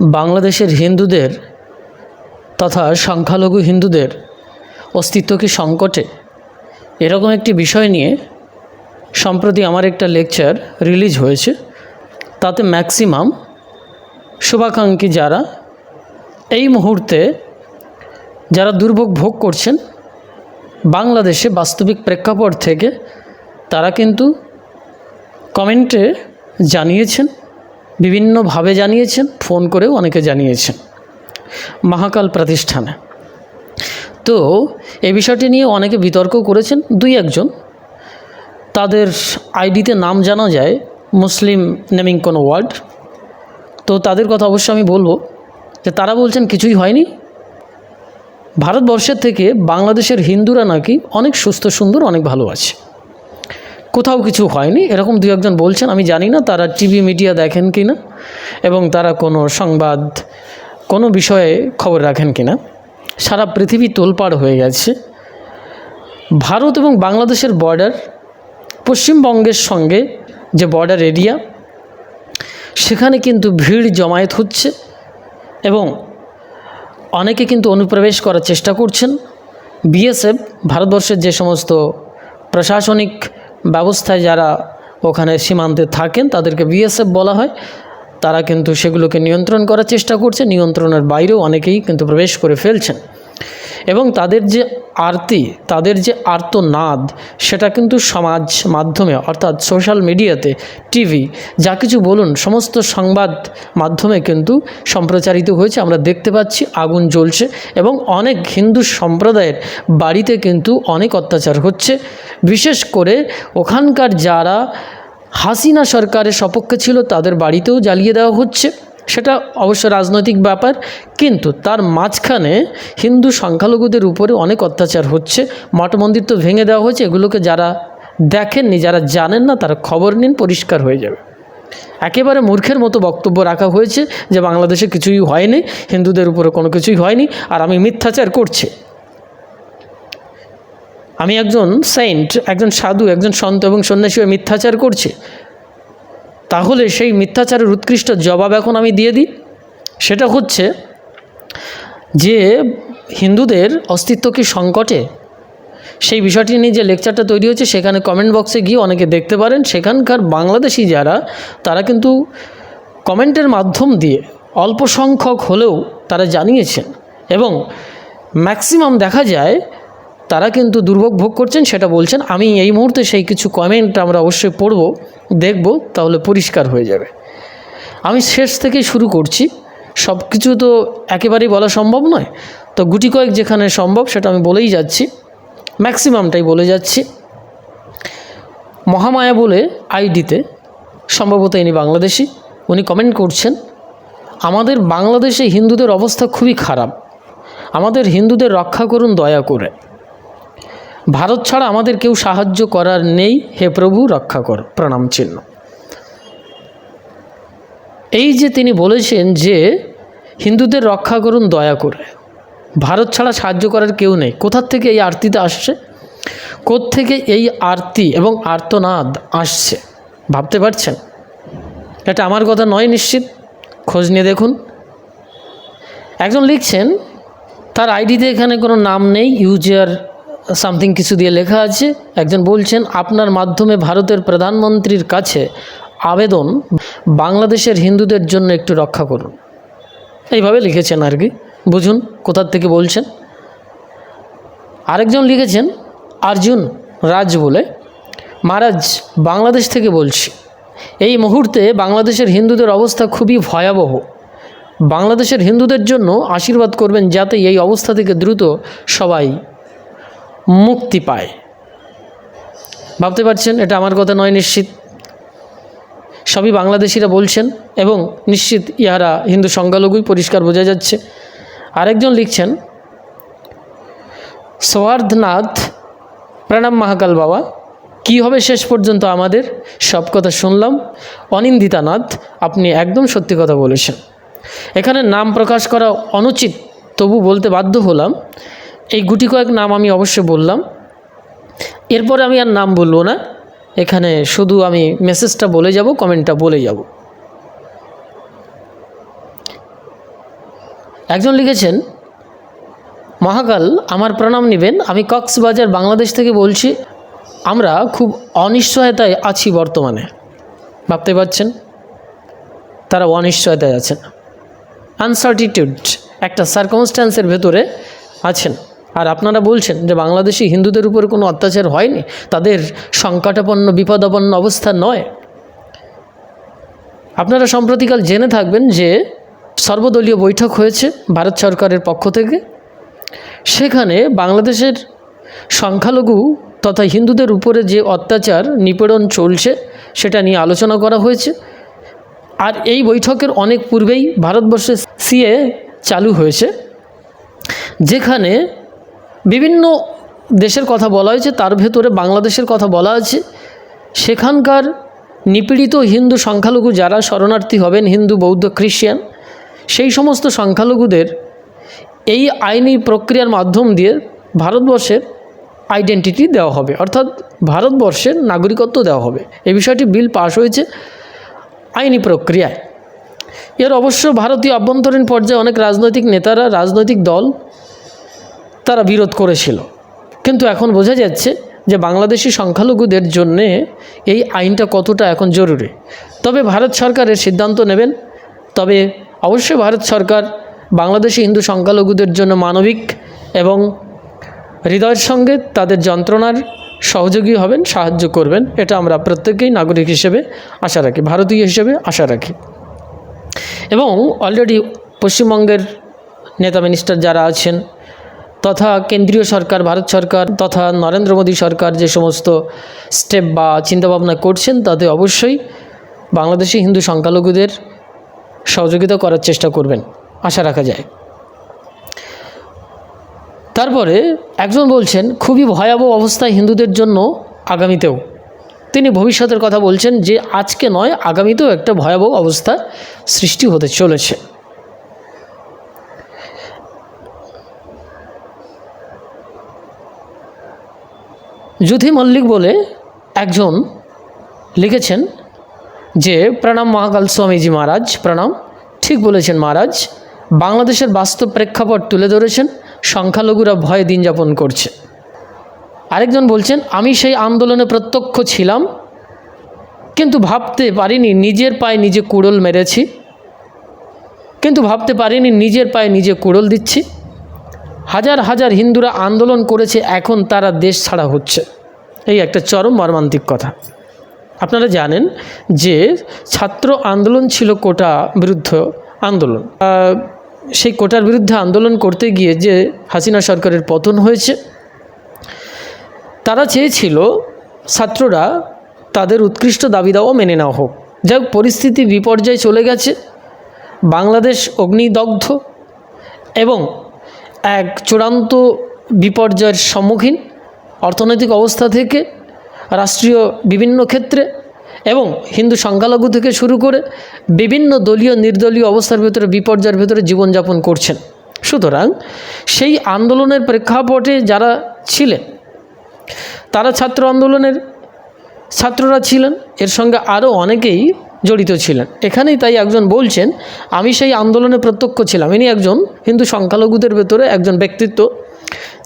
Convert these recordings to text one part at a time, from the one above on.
বাংলাদেশের হিন্দুদের তথা সংখ্যালঘু হিন্দুদের অস্তিত্ব কি সংকটে, এরকম একটি বিষয় নিয়ে সম্প্রতি আমার একটা লেকচার রিলিজ হয়েছে। তাতে ম্যাক্সিমাম শুভাকাঙ্ক্ষী যারা এই মুহূর্তে যারা দুর্ভোগ ভোগ করছেন, বাংলাদেশে বাস্তবিক প্রেক্ষাপট থেকে তারা কিন্তু কমেন্টে জানিয়েছেন বিভিন্নভাবে জানিয়েছেন, ফোন করেও অনেকে জানিয়েছেন মহাকাল প্রতিষ্ঠানে। তো এই বিষয়টি নিয়ে অনেকে বিতর্ক করেছেন, দুই একজন। তাদের আইডিতে নাম জানা যায় মুসলিম নেমিং কোনো ওয়ার্ড তো তাদের কথা অবশ্য আমি বলব যে তারা বলছেন কিছুই হয়নি। ভারতবর্ষের থেকে বাংলাদেশের হিন্দুরা নাকি অনেক সুস্থ, সুন্দর, অনেক ভালো আছে। কোথাও কিছু হয়নি। এরকম দু একজন বলছেন, আমি জানি না তারা টিভি মিডিয়া দেখেন কি না, এবং তারা কোনো সংবাদ, কোনো বিষয়ে খবর রাখেন কি না। সারা পৃথিবী তোলপাড় হয়ে গেছে। ভারত এবং বাংলাদেশের বর্ডার পশ্চিমবঙ্গের সঙ্গে যে বর্ডার এরিয়া সেখানে কিন্তু ভিড় জমায়েত হচ্ছে, এবং অনেকে কিন্তু অনুপ্রবেশ করার চেষ্টা করছেন। বিএসএফ, ভারতবর্ষের যে সমস্ত প্রশাসনিক ব্যবস্থায় যারা ওখানে সীমান্তে থাকেন তাদেরকে বিএসএফ বলা হয়। তারা কিন্তু সেগুলোকে নিয়ন্ত্রণ করার চেষ্টা করছে। নিয়ন্ত্রণের বাইরেও অনেকেই কিন্তু প্রবেশ করে ফেলছেন। এবং তাদের যে আরতি, তাদের যে আর্তনাদ, সেটা কিন্তু সমাজ মাধ্যমে, অর্থাৎ সোশ্যাল মিডিয়াতে, টিভি, যা কিছু বলুন, সমস্ত সংবাদ মাধ্যমে কিন্তু সম্প্রচারিত হয়েছে। আমরা দেখতে পাচ্ছি আগুন জ্বলছে এবং অনেক হিন্দু সম্প্রদায়ের বাড়িতে কিন্তু অনেক অত্যাচার হচ্ছে। বিশেষ করে ওখানকার যারা হাসিনা সরকারের সপক্ষে ছিল, তাদের বাড়িতেও জ্বালিয়ে দেওয়া হচ্ছে। সেটা অবশ্য রাজনৈতিক ব্যাপার, কিন্তু তার মাঝখানে হিন্দু সংখ্যালঘুদের উপরে অনেক অত্যাচার হচ্ছে মঠ মন্দির তো ভেঙে দেওয়া হয়েছে, এগুলোকে যারা দেখেননি, যারা জানেন না, তারা খবর নিন, পরিষ্কার হয়ে যাবে। একেবারে মূর্খের মতো বক্তব্য রাখা হয়েছে যে বাংলাদেশে কিছুই হয়নি, হিন্দুদের উপরে কোনো কিছুই হয়নি, আর আমি মিথ্যাচার করছি। আমি একজন সেন্ট একজন সাধু, একজন সন্ত এবং সন্ন্যাসী মিথ্যাচার করছি। তাহলে সেই মিথ্যাচারের উৎকৃষ্ট জবাব এখন আমি দিয়ে দিই। সেটা হচ্ছে যে হিন্দুদের অস্তিত্ব কি সংকটে? সেই বিষয়টি নিয়ে যে লেকচারটা তৈরি হয়েছে, সেখানে কমেন্ট বক্সে গিয়ে অনেকে দেখতে পারেন। সেখানকার বাংলাদেশি যারা, তারা কিন্তু কমেন্টের মাধ্যম দিয়ে অল্প সংখ্যক হলেও তারা জানিয়েছেন এবং ম্যাক্সিমাম দেখা যায় তারা কিন্তু দুর্ভোগ ভোগ করছেন, সেটা বলছেন, আমি এই মুহূর্তে সেই কিছু কমেন্ট আমরা অবশ্যই পড়ব, দেখব, তাহলে পরিষ্কার হয়ে যাবে। আমি শেষ থেকেই শুরু করছি। সব কিছু তো একেবারেই বলা সম্ভব নয়। তো গুটি কয়েক যেখানে সম্ভব, সেটা আমি বলেই যাচ্ছি। ম্যাক্সিমামটাই বলে যাচ্ছি। মহামায়া বলে আইডিতে, সম্ভবত ইনি বাংলাদেশি, উনি কমেন্ট করছেন, আমাদের বাংলাদেশে হিন্দুদের অবস্থা খুবই খারাপ। আমাদের হিন্দুদের রক্ষা করুন, দয়া করে। ভারত ছাড়া আমাদের কেউ সাহায্য করার নেই। হে প্রভু, রক্ষা কর। প্রণাম চিহ্ন। এই যে তিনি বলেছেন যে হিন্দুদের রক্ষা করুন, দয়া করে। ভারত ছাড়া সাহায্য করার কেউ নেই। কোথার থেকে এই আরতিতে আসছে? থেকে এই আরতি এবং আর্তনাদ আসছে? ভাবতে পারছেন? এটা আমার কথা নয় নিশ্চিত। খোঁজ নিয়ে দেখুন। একজন লিখছেন, তার আইডিতে এখানে কোনো নাম নেই, ইউজার সামথিং কিছু দিয়ে লেখা আছে। একজন বলছেন, আপনার মাধ্যমে ভারতের প্রধানমন্ত্রীর কাছে আবেদন বাংলাদেশের হিন্দুদের জন্য একটু রক্ষা করুন। এইভাবে লিখেছেন আর কি। বুঝুন, কোথার থেকে বলছেন? আরেকজন লিখেছেন অর্জুন রাজ বলে, মহারাজ, বাংলাদেশ থেকে বলছি। এই মুহূর্তে বাংলাদেশের হিন্দুদের অবস্থা খুবই ভয়াবহ। বাংলাদেশের হিন্দুদের জন্য আশীর্বাদ করবেন যাতে এই অবস্থা থেকে দ্রুত সবাই মুক্তি পায়। ভাবতে পারছেন? এটা আমার কথা নয় নিশ্চিত। সবই বাংলাদেশিরা বলছেন এবং নিশ্চিত ইহারা হিন্দু সংখ্যালঘুই পরিষ্কার বোঝা যাচ্ছে। আরেকজন লিখছেন সৌহার্দনাথ প্রণাম মহাকাল বাবা। কী হবে শেষ পর্যন্ত আমাদের? সব কথা শুনলাম। অনিন্দিতানাথ, আপনি একদম সত্যি কথা বলেছেন। এখানে নাম প্রকাশ করা অনুচিত, তবু বলতে বাধ্য হলাম। এই গুটি কয়েক নাম আমি অবশ্যই বললাম। এরপরে আমি আর নাম বলব না। এখানে শুধু আমি মেসেজটা বলে যাব, কমেন্টটা বলে যাব। একজন লিখেছেন, মহাকাল, আমার প্রণাম নেবেন। আমি কক্সবাজার, বাংলাদেশ থেকে বলছি, আমরা খুব অনিশ্চয়তায় আছি বর্তমানে। ভাবতে পারছেন? তারা অনিশ্চয়তায় আছেন। আনসার্টিটিউড একটা সার্কমস্ট্যান্সের ভেতরে আছেন। আর আপনারা বলছেন যে বাংলাদেশি হিন্দুদের উপরে কোনো অত্যাচার হয়নি? তাদের সংকটাপন্ন, বিপদাপন্ন অবস্থা নয়? আপনারা সম্প্রতিকাল জেনে থাকবেন যে সর্বদলীয় বৈঠক হয়েছে ভারত সরকারের পক্ষ থেকে। সেখানে বাংলাদেশের সংখ্যালঘু তথা হিন্দুদের উপরে যে অত্যাচার, নিপীড়ন চলছে, সেটা নিয়ে আলোচনা করা হয়েছে। আর এই বৈঠকের অনেক পূর্বেই ভারতবর্ষে সিএ চালু হয়েছে, যেখানে বিভিন্ন দেশের কথা বলা হয়েছে, তার ভেতরে বাংলাদেশের কথা বলা আছে। সেখানকার নিপীড়িত হিন্দু সংখ্যালঘু যারা শরণার্থী হবেন, হিন্দু, বৌদ্ধ, খ্রিস্টান, সেই সমস্ত সংখ্যালঘুদের এই আইনি প্রক্রিয়ার মাধ্যম দিয়ে ভারতবর্ষের আইডেন্টিটি দেওয়া হবে। অর্থাৎ ভারতবর্ষের নাগরিকত্ব দেওয়া হবে। এ বিষয়টি বিল পাশ হয়েছে আইনি প্রক্রিয়ায়। এর অবশ্য ভারতীয় অভ্যন্তরীণ পর্যায়ে অনেক রাজনৈতিক নেতারা, রাজনৈতিক দল তারা বিরোধ করেছিল। কিন্তু এখন বোঝা যাচ্ছে যে বাংলাদেশি সংখ্যালঘুদের জন্যে এই আইনটা কতটা এখন জরুরি। তবে ভারত সরকারের সিদ্ধান্ত নেবেন। তবে অবশ্যই ভারত সরকার বাংলাদেশি হিন্দু সংখ্যালঘুদের জন্য মানবিক এবং হৃদয়ের সঙ্গে তাদের যন্ত্রণার সহযোগী হবেন, সাহায্য করবেন। এটা আমরা প্রত্যেকেই নাগরিক হিসেবে আশা রাখি, ভারতীয় হিসেবে আশা রাখি। এবং অলরেডি পশ্চিমবঙ্গের নেতা মিনিস্টার যারা আছেন তথা কেন্দ্রীয় সরকার, ভারত সরকার তথা নরেন্দ্র মোদী সরকার যে সমস্ত স্টেপ বা চিন্তাভাবনা করছেন, তাতে অবশ্যই বাংলাদেশি হিন্দু সংখ্যালঘুদের সহযোগিতা করার চেষ্টা করবেন, আশা রাখা যায়। তারপরে একজন বলছেন, খুবই ভয়াবহ অবস্থায় হিন্দুদের জন্য আগামীতেও। তিনি ভবিষ্যতের কথা বলছেন যে, আজকে নয়, আগামীতেও একটা ভয়াবহ অবস্থা সৃষ্টি হতে চলেছে। যুথি মল্লিক বলে একজন লিখেছেন যে, প্রণাম মহাকাল স্বামীজি মহারাজ, প্রণাম। ঠিক বলেছেন মহারাজ, বাংলাদেশের বাস্তব প্রেক্ষাপট তুলে ধরেছেন, সংখ্যালঘুরা ভয়ে দিন যাপন করছে। আরেকজন বলছেন, আমি সেই আন্দোলনে প্রত্যক্ষ ছিলাম, কিন্তু ভাবতে পারিনি, নিজের পায়ে নিজে কুড়োল মেরেছি। কিন্তু ভাবতে পারিনি, নিজের পায়ে নিজে কুড়োল দিচ্ছি। হাজার হাজার হিন্দুরা আন্দোলন করেছে, এখন তারা দেশ ছাড়া হচ্ছে। এই একটা চরম মর্মান্তিক কথা। আপনারা জানেন যে ছাত্র আন্দোলন ছিল কোটা বিরুদ্ধ আন্দোলন। সেই কোটার বিরুদ্ধে আন্দোলন করতে গিয়ে যে হাসিনা সরকারের পতন হয়েছে, তারা চেয়েছিল ছাত্ররা তাদের উৎকৃষ্ট দাবি দাওয়া মেনে নেওয়া হোক। যাই হোক, পরিস্থিতি বিপর্যয়ে চলে গেছে। বাংলাদেশ অগ্নিদগ্ধ এবং এক চূড়ান্ত বিপর্যয়ের সম্মুখীন অর্থনৈতিক অবস্থা থেকে, রাষ্ট্রীয় বিভিন্ন ক্ষেত্রে এবং হিন্দু সংখ্যালঘু থেকে শুরু করে বিভিন্ন দলীয় নির্দলীয় অবস্থার ভেতরে, বিপর্যয়ের ভেতরে জীবনযাপন করছেন। সুতরাং সেই আন্দোলনের প্রেক্ষাপটে যারা ছিলেন, তারা ছাত্র আন্দোলনের ছাত্ররা ছিলেন। এর সঙ্গে আরও অনেকেই জড়িত ছিলেন। এখানেই তাই একজন বলছেন, আমি সেই আন্দোলনে প্রত্যক্ষ ছিলাম। ইনি একজন হিন্দু সংখ্যালঘুদের ভেতরে একজন ব্যক্তিত্ব।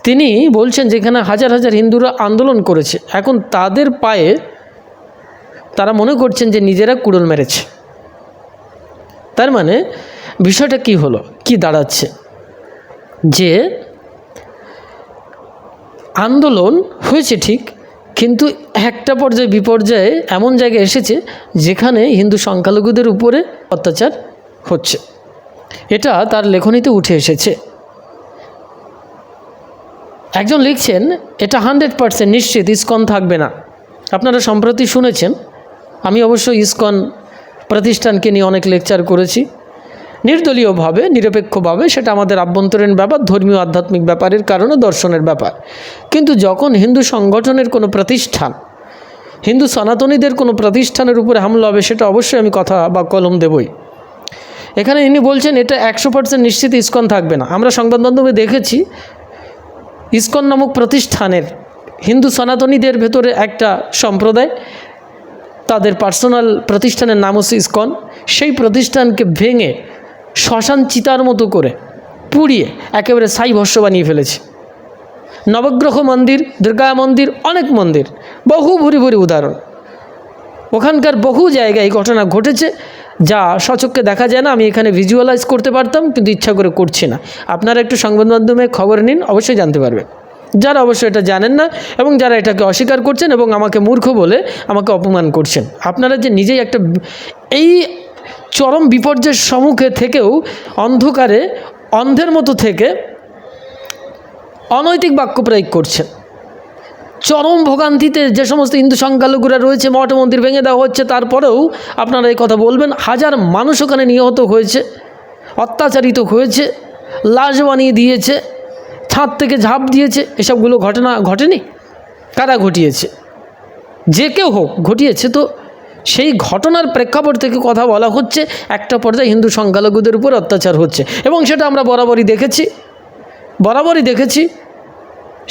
তিনি বলছেন যেখানে হাজার হাজার হিন্দুরা আন্দোলন করেছে, এখন তাদের পায়ে তারা মনে করছেন যে নিজেরা কুড়ল মেরেছে। তার মানে বিষয়টা কি হলো? কি দাঁড়াচ্ছে? যে আন্দোলন হয়েছে ঠিক কিন্তু একটা পর্যায়ে বিপর্যয়ে এমন জায়গায় এসেছে যেখানে হিন্দু সংখ্যালঘুদের উপরে অত্যাচার হচ্ছে। এটা তার লেখনীতে উঠে এসেছে। একজন লিখছেন, এটা হান্ড্রেড পারসেন্ট নিশ্চিত, ইস্কন থাকবে না। আপনারা সম্প্রতি শুনেছেন। আমি অবশ্য ইস্কন প্রতিষ্ঠানকে নিয়ে অনেক লেকচার করেছি। নির্দলীয়ভাবে নিরপেক্ষভাবে সেটা আমাদের আভ্যন্তরীণ ব্যাপার, ধর্মীয় আধ্যাত্মিক ব্যাপারের কারণে দর্শনের ব্যাপার। কিন্তু যখন হিন্দু সংগঠনের কোনো প্রতিষ্ঠান, হিন্দু সনাতনীদের কোনো প্রতিষ্ঠানের উপরে হামলা হবে সেটা অবশ্যই আমি কথা বা কলম দেবই। এখানে ইনি বলছেন, এটা একশো পার্সেন্ট নিশ্চিত ইস্কন থাকবে না। আমরা সংবাদ মাধ্যমে দেখেছি, ইস্কন নামক প্রতিষ্ঠানের হিন্দু সনাতনীদের ভেতরে একটা সম্প্রদায়, তাদের পার্সোনাল প্রতিষ্ঠানের নাম হচ্ছে ইস্কন। সেই প্রতিষ্ঠানকে ভেঙে শ্মশান চিতার মতো করে পুড়িয়ে একেবারে সাই ভস্য বানিয়ে ফেলেছে। নবগ্রহ মন্দির, দুর্গা মন্দির, অনেক মন্দির, বহু ভুরি ভুরি উদাহরণ। ওখানকার বহু জায়গায় ঘটনা ঘটেছে, যা সচক্ষে দেখা যায় না, আমি এখানে ভিজুয়ালাইজ করতে পারতাম, কিন্তু ইচ্ছা করে করছি না। আপনারা একটু সংবাদ মাধ্যমে খবর নিন, অবশ্যই জানতে পারবেন। যারা অবশ্যই এটা জানেন না, এবং যারা এটাকে অস্বীকার করছেন এবং আমাকে মূর্খ বলে আমাকে অপমান করছেন, আপনারা যে নিজেই একটা এই চরম বিপর্যয়ের সম্মুখে থেকেও অন্ধকারে অন্ধের মতো থেকে অনৈতিক বাক্য প্রয়োগ করছেন। চরম ভোগান্তিতে যে সমস্ত হিন্দু সংখ্যালঘুরা রয়েছে, মঠ মন্দির ভেঙে দেওয়া হচ্ছে, তারপরেও আপনারা এই কথা বলবেন, হাজার মানুষ ওখানে নিহত হয়েছে, অত্যাচারিত হয়েছে, লাশ বানিয়ে দিয়েছে, ছাদ থেকে ঝাঁপ দিয়েছে, এসবগুলো ঘটনা ঘটেনি? কারা ঘটিয়েছে? যে কেউ হোক, ঘটিয়েছে তো সেই ঘটনার প্রেক্ষাপট থেকে কথা বলা হচ্ছে, একটা পর্যায়ে হিন্দু সংখ্যালঘুদের উপর অত্যাচার হচ্ছে। এবং সেটা আমরা বরাবরই দেখেছি বরাবরই দেখেছি।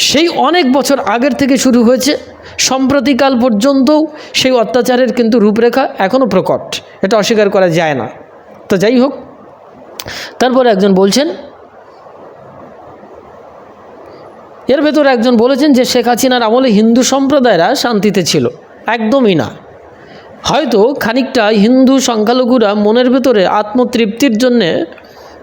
সেই অনেক বছর আগের থেকে শুরু হয়েছে সম্প্রতিকাল পর্যন্তও সেই অত্যাচারের কিন্তু রূপরেখা এখনও প্রকট। এটা অস্বীকার করা যায় না। তো যাই হোক, তারপরে একজন বলছেন, এর ভেতরে একজন বলেছেন যে শেখ হাসিনার আমলে হিন্দু সম্প্রদায়রা শান্তিতে ছিল। একদমই না। হয়তো খানিকটা হিন্দু সংখ্যালঘুরা মনের ভেতরে আত্মতৃপ্তির জন্যে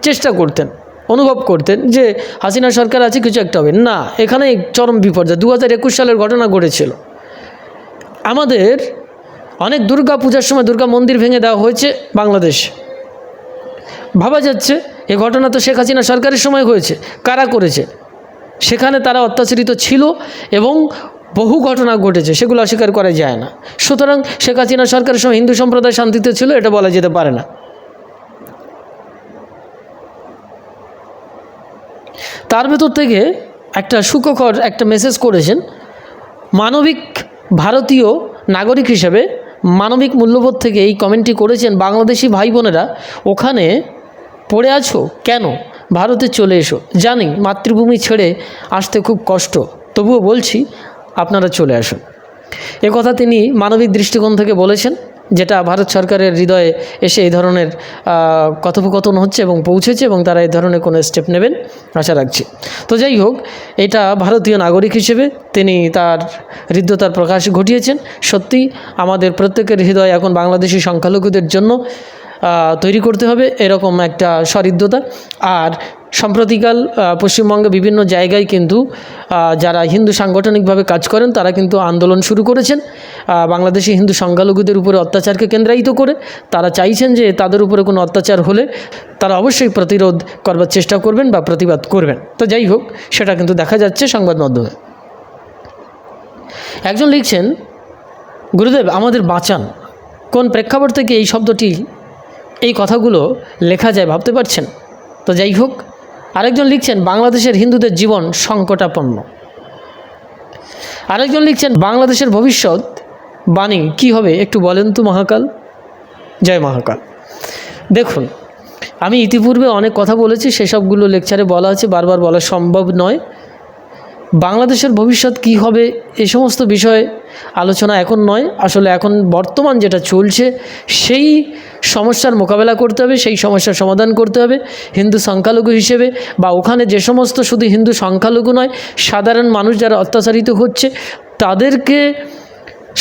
চেষ্টা করতেন, অনুভব করতেন যে হাসিনা সরকার আছে, কিছু একটা হবে। না এখানে চরম বিপর্যয়। দু হাজার একুশ সালের ঘটনা ঘটেছিল। আমাদের অনেক দুর্গা পূজার সময় দুর্গা মন্দির ভেঙে দেওয়া হয়েছে বাংলাদেশ। ভাবা যাচ্ছে, এ ঘটনা তো শেখ হাসিনা সরকারের সময় হয়েছে, কারা করেছে? সেখানে তারা অত্যাচারিত ছিল এবং বহু ঘটনা ঘটেছে, সেগুলো অস্বীকার করা যায় না। সুতরাং শেখ হাসিনা সরকারের সময় হিন্দু সম্প্রদায় শান্তিতে ছিল, এটা বলা যেতে পারে না। তার ভেতর থেকে একটা সুখকর একটা মেসেজ করেছেন, মানবিক ভারতীয় নাগরিক হিসেবে মানবিক মূল্যবোধ থেকে এই কমেন্টটি করেছেন বাংলাদেশি ভাই বোনেরা, ওখানে পড়ে আছো? কেন? ভারতে চলে এসো। জানি, মাতৃভূমি ছেড়ে আসতে খুব কষ্ট, তবুও বলছি আপনারা চলে আসুন। এ কথা তিনি মানবিক দৃষ্টিকোণ থেকে বলেছেন, যেটা ভারত সরকারের হৃদয়ে এসে এই ধরনের কথোপকথন হচ্ছে এবং পৌঁছেছে এবং তারা এই ধরনের কোনো স্টেপ নেবেন, আশা রাখছি। তো যাই হোক, এটা ভারতীয় নাগরিক হিসেবে তিনি তার হৃদ্যতার প্রকাশ ঘটিয়েছেন। সত্যি, আমাদের প্রত্যেকের হৃদয় এখন বাংলাদেশি সংখ্যালঘুদের জন্য তৈরি করতে হবে, এরকম একটা সহৃদ্যতা। আর সাম্প্রতিকাল পশ্চিমবঙ্গে বিভিন্ন জায়গায় কিন্তু যারা হিন্দু সাংগঠনিকভাবে কাজ করেন, তারা কিন্তু আন্দোলন শুরু করেছেন। বাংলাদেশি হিন্দু সংখ্যালঘুদের উপরে অত্যাচারকে কেন্দ্রায়িত করে, তারা চাইছেন যে তাদের উপরে কোনো অত্যাচার হলে তারা অবশ্যই প্রতিরোধ করবার চেষ্টা করবেন বা প্রতিবাদ করবেন। তো যাই হোক, সেটা কিন্তু দেখা যাচ্ছে সংবাদ মাধ্যমে। একজন লিখছেন, গুরুদেব, আমাদের বাঁচান। কোন প্রেক্ষাপট থেকে এই শব্দটি, এই কথাগুলো লেখা যায় ভাবতে পারছেন? তো যাই হোক আরেকজন লিখছেন, বাংলাদেশের হিন্দুদের জীবন সংকটাপন্ন। আরেকজন লিখছেন, বাংলাদেশের ভবিষ্যৎ বাণী কি হবে একটু বলেন তো মহাকাল? জয় মহাকাল। দেখুন, আমি ইতিপূর্বে অনেক কথা বলেছি, সেসবগুলো লেকচারে বলা আছে, বারবার বলা সম্ভব নয়। বাংলাদেশের ভবিষ্যৎ কি হবে এই সমস্ত বিষয়ে আলোচনা এখন নয়, আসলে এখন বর্তমান যেটা চলছে, সেই সমস্যার মোকাবেলা করতে হবে, সেই সমস্যার সমাধান করতে হবে, হিন্দু সংখ্যালঘু হিসেবে, বা ওখানে যে সমস্ত শুধু হিন্দু সংখ্যালঘু নয়, সাধারণ মানুষ যারা অত্যাচারিত হচ্ছে, তাদেরকে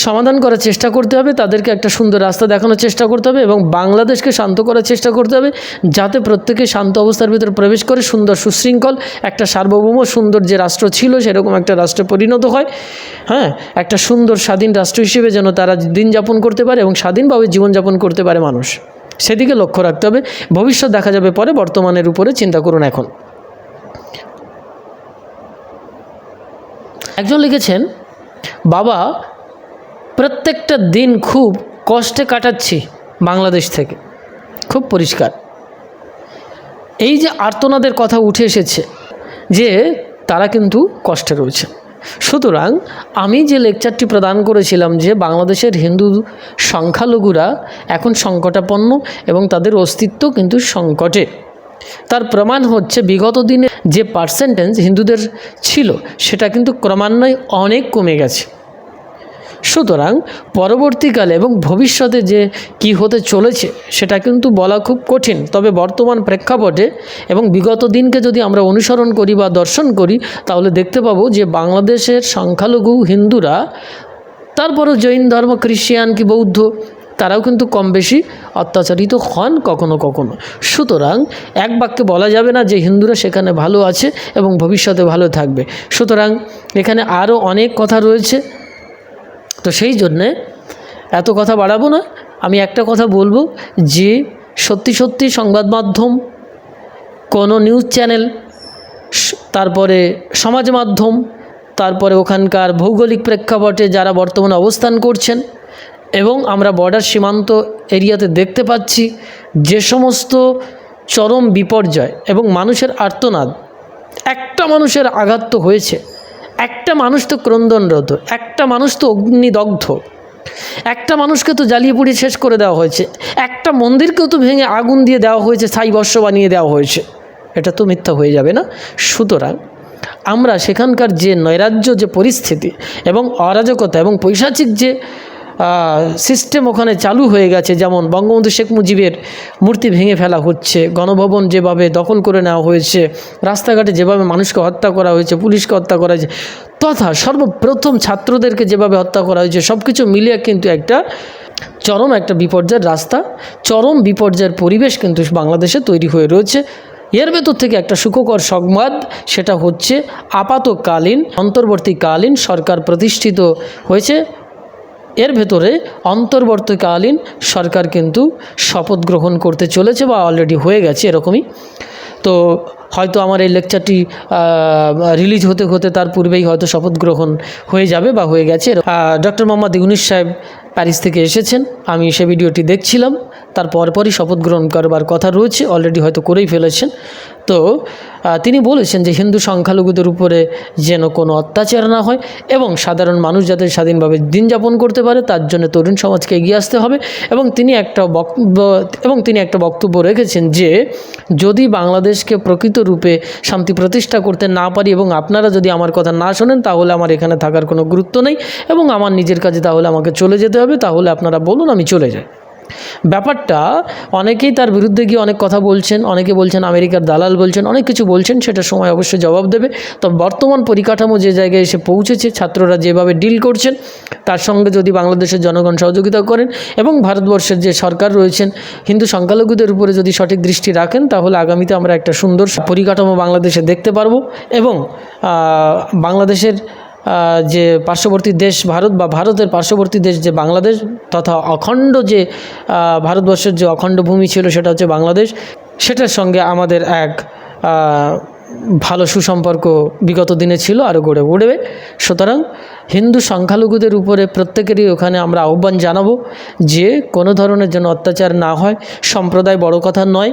সমাধান করার চেষ্টা করতে হবে, তাদেরকে একটা সুন্দর রাস্তা দেখানোর চেষ্টা করতে হবে এবং বাংলাদেশকে শান্ত করার চেষ্টা করতে হবে, যাতে প্রত্যেকে শান্ত অবস্থার ভিতরে প্রবেশ করে সুন্দর সুশৃঙ্খল, একটা সার্বভৌম সুন্দর যে রাষ্ট্র ছিল সেরকম একটা রাষ্ট্রে পরিণত হয়। হ্যাঁ একটা সুন্দর স্বাধীন রাষ্ট্র হিসেবে যেন তারা দিন যাপন করতে পারে এবং স্বাধীনভাবে জীবনযাপন করতে পারে মানুষ। সেদিকে লক্ষ্য রাখতে হবে, ভবিষ্যৎ দেখা যাবে পরে, বর্তমানের উপরে চিন্তা করুন এখন। একজন লিখেছেন, বাবা প্রত্যেকটা দিন খুব কষ্টে কাটাচ্ছি বাংলাদেশ থেকে। খুব পরিষ্কার। এই যে আর্তনাদের কথা উঠে এসেছে যে তারা কিন্তু কষ্টে রয়েছে। সুতরাং আমি যে লেকচারটি প্রদান করেছিলাম যে বাংলাদেশের হিন্দু সংখ্যালঘুরা এখন সংকটাপন্ন এবং তাদের অস্তিত্ব কিন্তু সংকটে। তার প্রমাণ হচ্ছে বিগত দিনে যে পার্সেন্টেজ হিন্দুদের ছিল সেটা কিন্তু ক্রমান্বয়ে অনেক কমে গেছে। সুতরাং পরবর্তীকালে এবং ভবিষ্যতে যে কি হতে চলেছে সেটা কিন্তু বলা খুব কঠিন। তবে বর্তমান প্রেক্ষাপটে এবং বিগত দিনকে যদি আমরা অনুসরণ করি বা দর্শন করি, তাহলে দেখতে পাবো যে বাংলাদেশের সংখ্যালঘু হিন্দুরা, তারপরও জৈন ধর্ম, খ্রিস্টান কি বৌদ্ধ, তারাও কিন্তু কম বেশি অত্যাচারিত হন কখনো কখনো। সুতরাং এক বাক্যে বলা যাবে না যে হিন্দুরা সেখানে ভালো আছে এবং ভবিষ্যতে ভালো থাকবে। সুতরাং এখানে আরও অনেক কথা রয়েছে। তো সেই জন্যে এত কথা বাড়াবো না। আমি একটা কথা বলব যে, সত্যি সত্যি সংবাদ মাধ্যম, কোনো নিউজ চ্যানেল তারপরে সমাজ মাধ্যম, তারপরে ওখানকার ভৌগোলিক প্রেক্ষাপটে যারা বর্তমানে অবস্থান করছেন এবং আমরা বর্ডার সীমান্ত এরিয়াতে দেখতে পাচ্ছি যে সমস্ত চরম বিপর্যয় এবং মানুষের আর্তনাদ, একটা মানুষের আঘাত তো হয়েছে। একটা মানুষ তো ক্রন্দনরত, একটা মানুষ তো অগ্নিদগ্ধ, একটা মানুষকে তো জ্বালিয়ে পুড়িয়ে শেষ করে দেওয়া হয়েছে, একটা মন্দিরকেও তো ভেঙে আগুন দিয়ে দেওয়া হয়েছে ছাই বর্ষ বানিয়ে দেওয়া হয়েছে। এটা তো মিথ্যা হয়ে যাবে না। সুতরাং আমরা সেখানকার যে নৈরাজ্য, যে পরিস্থিতি এবং অরাজকতা এবং পৈশাচিক যে সিস্টেম ওখানে চালু হয়ে গেছে। যেমন বঙ্গবন্ধু শেখ মুজিবের মূর্তি ভেঙে ফেলা হচ্ছে, গণভবন যেভাবে দখল করে নেওয়া হয়েছে, রাস্তাঘাটে যেভাবে মানুষকে হত্যা করা হয়েছে, পুলিশকে হত্যা করা হয়েছে, তথা সর্বপ্রথম ছাত্রদেরকে যেভাবে হত্যা করা হয়েছে সব কিছু মিলিয়ে কিন্তু একটা চরম একটা বিপর্যয়ের রাস্তা, চরম বিপর্যয়ের পরিবেশ কিন্তু বাংলাদেশে তৈরি হয়ে রয়েছে। এর ভেতর থেকে একটা সুখকর সংবাদ, সেটা হচ্ছে আপাতকালীন, অন্তর্বর্তীকালীন সরকার প্রতিষ্ঠিত হয়েছে। এর ভেতরে অন্তর্বর্তীকালীন সরকার কিন্তু শপথ গ্রহণ করতে চলেছে বা অলরেডি হয়ে গেছে এরকমই। তো হয়তো আমার এই লেকচারটি রিলিজ হতে হতে তার পূর্বেই হয়তো শপথ গ্রহণ হয়ে যাবে বা হয়ে গেছে। ডক্টর মোহাম্মদ ইউনুস সাহেব প্যারিস থেকে এসেছেন। আমি সে ভিডিওটি দেখছিলাম। তার পরপরই শপথ গ্রহণ করবার কথা রয়েছে। অলরেডি হয়তো করেই ফেলেছেন। তো তিনি বলেছেন যে হিন্দু সংখ্যালঘুদের উপরে যেন কোনো অত্যাচার না হয় এবং সাধারণ মানুষ যাতে স্বাধীনভাবে দিন যাপন করতে পারে তার জন্য তরুণ সমাজকে এগিয়ে আসতে হবে। এবং তিনি একটা বক্তব্য, এবং তিনি একটা বক্তব্য রেখেছেন যে যদি বাংলাদেশকে প্রকৃত রূপে শান্তি প্রতিষ্ঠা করতে না পারি এবং আপনারা যদি আমার কথা না শোনেন, তাহলে আমার এখানে থাকার কোনো গুরুত্ব নেই এবং আমার নিজের কাজে তাহলে আমাকে চলে যেতে হবে, তাহলে আপনারা বলুন আমি চলে যাই। ব্যাপারটা, অনেকেই তার বিরুদ্ধে গিয়ে অনেক কথা বলছেন, অনেকে বলছেন আমেরিকার দালাল বলছেন, অনেক কিছু বলছেন, সেটা সময় অবশ্যই জবাব দেবে। তবে বর্তমান পরিকাঠামো যে জায়গায় এসে পৌঁছেছে, ছাত্ররা যেভাবে ডিল করছেন, তার সঙ্গে যদি বাংলাদেশের জনগণ সহযোগিতা করেন এবং ভারতবর্ষের যে সরকার রয়েছেন, হিন্দু সংখ্যালঘুদের উপরে যদি সঠিক দৃষ্টি রাখেন, তাহলে আগামীতে আমরা একটা সুন্দর পরিকাঠামো বাংলাদেশে দেখতে পারব এবং বাংলাদেশের যে পার্শ্ববর্তী দেশ ভারত বা ভারতের পার্শ্ববর্তী দেশ যে বাংলাদেশ তথা অখণ্ড যে ভারতবর্ষের যে অখণ্ড ভূমি ছিল সেটা হচ্ছে বাংলাদেশ, সেটার সঙ্গে আমাদের এক ভালো সুসম্পর্ক বিগত দিনে ছিল আরও গড়ে উঠবে। সুতরাং হিন্দু সংখ্যালঘুদের উপরে প্রত্যেকেরই ওখানে আমরা আহ্বান জানাব যে কোনো ধরনের যেন অত্যাচার না হয়, সম্প্রদায় বড় কথা নয়।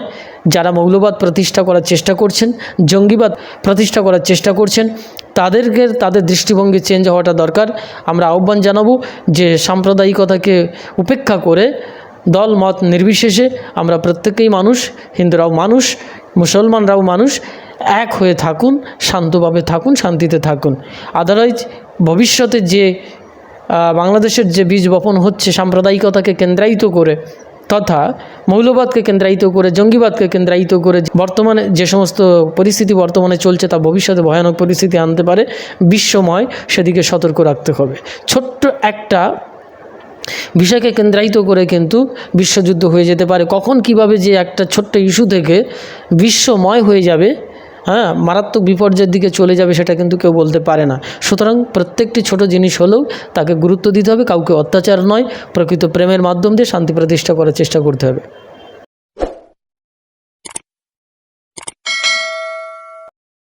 যারা মৌলবাদ প্রতিষ্ঠা করার চেষ্টা করছেন, জঙ্গিবাদ প্রতিষ্ঠা করার চেষ্টা করছেন তাদেরকে, তাদের দৃষ্টিভঙ্গি চেঞ্জ হওয়াটা দরকার। আমরা আহ্বান জানাব যে সাম্প্রদায়িকতাকে উপেক্ষা করে দল মত নির্বিশেষে আমরা প্রত্যেকেই মানুষ, হিন্দুরাও মানুষ, মুসলমানরাও মানুষ, এক হয়ে থাকুন, শান্তভাবে থাকুন, শান্তিতে থাকুন। আদারওয়াইজ ভবিষ্যতে যে বাংলাদেশের যে বীজ বপন হচ্ছে সাম্প্রদায়িকতাকে কেন্দ্রায়িত করে তথা মৌলবাদকে কেন্দ্রায়িত করে, জঙ্গিবাদকে কেন্দ্রায়িত করে বর্তমানে যে সমস্ত পরিস্থিতি বর্তমানে চলছে তা ভবিষ্যতে ভয়ানক পরিস্থিতি আনতে পারে, বিশ্বময় সেদিকে সতর্ক রাখতে হবে। ছোট্ট একটা বিষয়কে কেন্দ্রায়িত করে কিন্তু বিশ্বযুদ্ধ হয়ে যেতে পারে। কখন কীভাবে যে একটা ছোট্ট ইস্যু থেকে বিশ্বময় হয়ে যাবে হ্যাঁ মারাত্মক বিপর্যয়ের দিকে চলে যাবে সেটা কিন্তু কেউ বলতে পারে না। সুতরাং প্রত্যেকটি ছোট জিনিস হলেও তাকে গুরুত্ব দিতে হবে, কাউকে অত্যাচার নয়, প্রকৃত প্রেমের মাধ্যম দিয়ে শান্তি প্রতিষ্ঠা করার চেষ্টা করতে হবে।